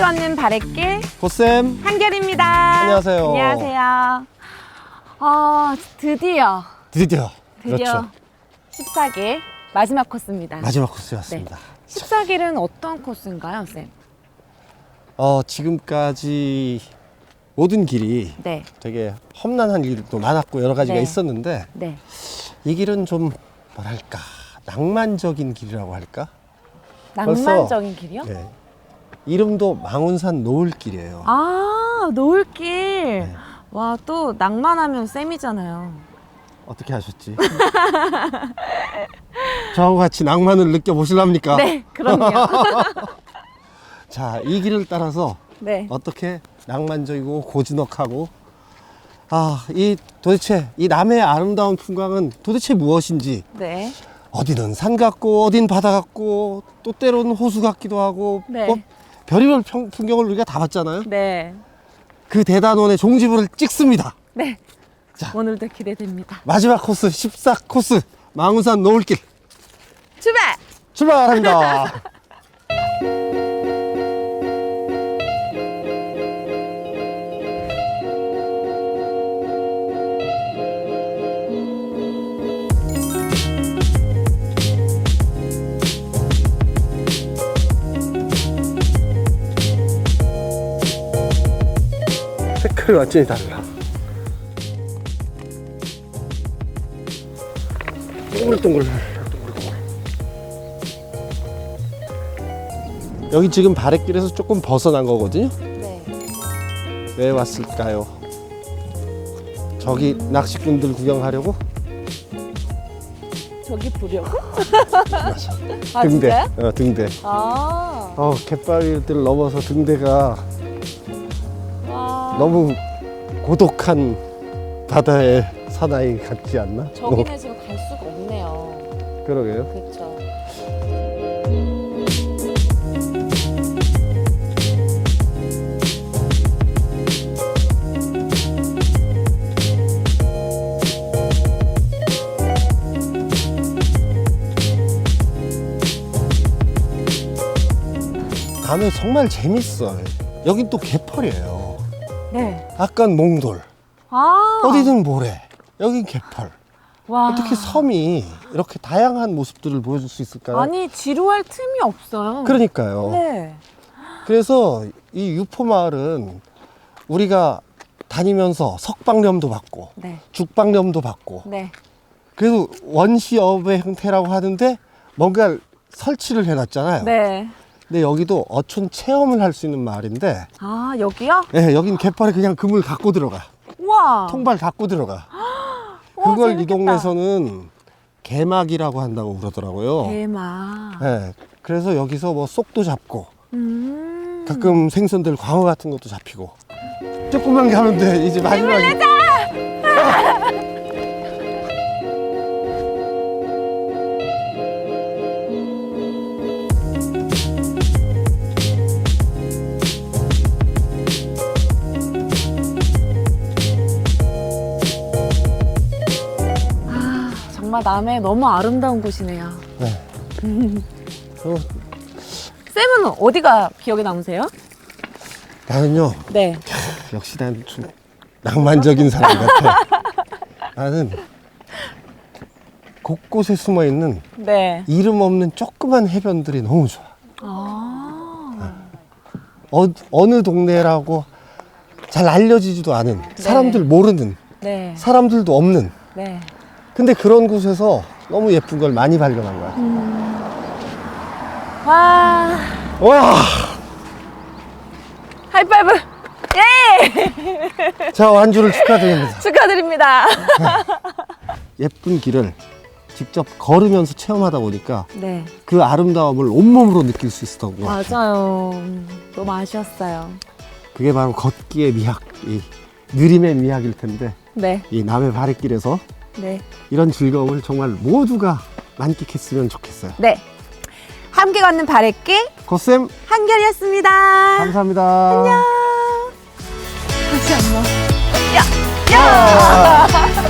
바랫길 고쌤 한결입니다. 안녕하세요. 안녕하세요. 어, 드디어 드디어 드디어 그렇죠 14길 마지막 코스입니다. 마지막 코스였습니다. 14길은 어떤 코스인가요, 쌤? 어 지금까지 모든 길이 네. 되게 험난한 길도 많았고 여러 가지가 네. 있었는데 네. 이 길은 좀 뭐랄까 낭만적인 길이라고 할까? 낭만적인 길이요? 네. 이름도 망운산 노을길이에요. 아, 노을길. 네. 와, 또 낭만하면 쌤이잖아요. 어떻게 하셨지? 저하고 같이 낭만을 느껴보실랍니까? 네, 그럼요. 자, 이 길을 따라서 네. 어떻게 낭만적이고 고즈넉하고 아, 이 도대체 이 남해의 아름다운 풍광은 도대체 무엇인지 네. 어디는 산 같고 어딘 바다 같고 또 때로는 호수 같기도 하고 네. 뭐 별의별 평- 풍경을 우리가 다 봤잖아요. 네. 그 대단원의 종지부를 찍습니다. 네. 자. 오늘도 기대됩니다. 마지막 코스 14 코스 망우산 노을길 출발! 출발합니다. 색깔이 완전히 달라. 동글동글. 여기 지금 바랫길에서 조금 벗어난 거거든요. 네. 왜 왔을까요? 저기 낚시꾼들 구경하려고? 저기 보려고? 맞아. 아, 등대. 진짜요? 어, 등대. 아. 어, 갯바위들 넘어서 등대가 와. 너무 고독한 바다의 사나이 같지 않나? 어, 저기는 지금 갈 수가 없네요. 그러게요. 그렇죠. 밤에 정말 재밌어요. 여긴 또 개펄이에요. 네. 약간 몽돌. 아. 어디든 모래. 여긴 개펄. 와. 어떻게 섬이 이렇게 다양한 모습들을 보여줄 수 있을까요? 아니 지루할 틈이 없어요. 그러니까요. 네. 그래서 이 유포 마을은 우리가 다니면서 석방염도 받고 네. 죽방염도 받고 네. 그래도 원시업의 형태라고 하는데 뭔가 설치를 해놨잖아요. 네. 근데 여기도 어촌 체험을 할 수 있는 마을인데 아 여기요? 예, 여긴 갯벌에 그냥 그물 갖고 들어가. 우와. 통발 갖고 들어가. 와, 그걸 이 재밌겠다. 동네에서는 개막이라고 한다고 그러더라고요. 대박. 예, 그래서 여기서 뭐 쏙도 잡고 음. 가끔 생선들 광어 같은 것도 잡히고 조금만 가면 돼 이제 마지막에 아, 정말 남해 너무 아름다운 곳이네요. 네. 어, 쌤은 어디가 기억에 남으세요? 나는요 네. 역시 난 좀 낭만적인 사람 같아 나는 곳곳에 숨어 있는 네. 이름 없는 조그만 해변들이 너무 좋아 아. 어, 어느 동네라고 잘 알려지지도 않은 사람들 모르는 네. 사람들도 없는 네. 근데 그런 곳에서 너무 예쁜 걸 많이 발견한 거야 와. 와 하이파이브. 예! 자, 완주를 축하드립니다. 축하드립니다. 예쁜 길을 직접 걸으면서 체험하다 보니까 네. 그 아름다움을 온몸으로 느낄 수 있었던 것 같아요. 맞아요. 너무 아쉬웠어요. 그게 바로 걷기의 미학, 이 느림의 미학일 텐데 네. 이 남의 바랫길에서 네. 이런 즐거움을 정말 모두가 만끽했으면 좋겠어요. 네. 함께 걷는 바래끼 고쌤 한결이었습니다. 감사합니다. 안녕. 다시 한번. 야, 야.